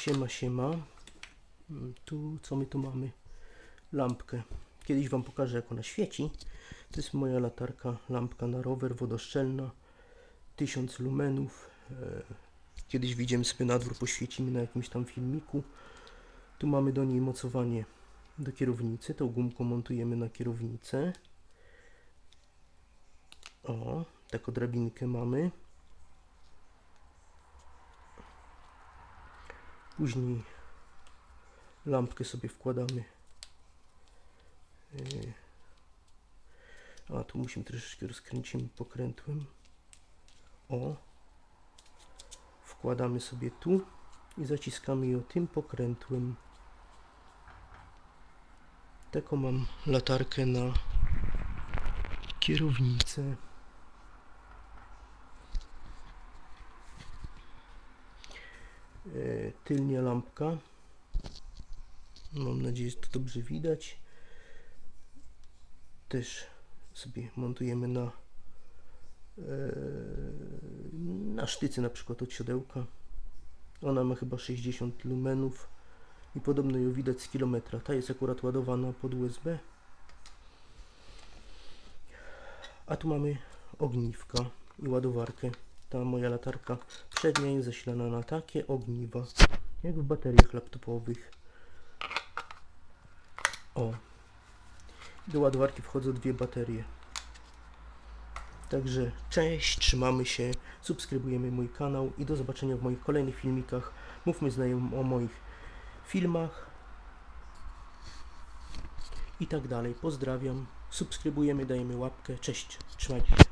Siema, siema. Mm, Tu, co my tu mamy? Lampkę. Kiedyś Wam pokażę, jak ona świeci. To jest moja latarka, lampka na rower, wodoszczelna. 1000 lumenów. E, Kiedyś widzimy sobie na dwór, poświecimy na jakimś tam filmiku. Tu mamy do niej mocowanie do kierownicy. Tą gumką montujemy na kierownicę. O, taką drabinkę mamy. Później lampkę sobie wkładamy. Yy. A tu musimy troszeczkę rozkręcimy pokrętłem. O. Wkładamy sobie tu i zaciskamy ją tym pokrętłem. Taką mam latarkę na kierownicę. E, tylnia lampka. Mam nadzieję, że to dobrze widać. Też sobie montujemy na e, na sztycy na przykład od siodełka. Ona ma chyba 60 lumenów i podobno ją widać z kilometra. Ta jest akurat ładowana pod USB. A tu mamy ogniwka i ładowarkę. Ta moja latarka przednia jest zasilana na takie ogniwa, jak w bateriach laptopowych. O. Do ładowarki wchodzą dwie baterie. Także cześć, trzymamy się, subskrybujemy mój kanał i do zobaczenia w moich kolejnych filmikach. Mówmy znajomym o moich filmach i tak dalej. Pozdrawiam, subskrybujemy, dajemy łapkę. Cześć, trzymajcie się.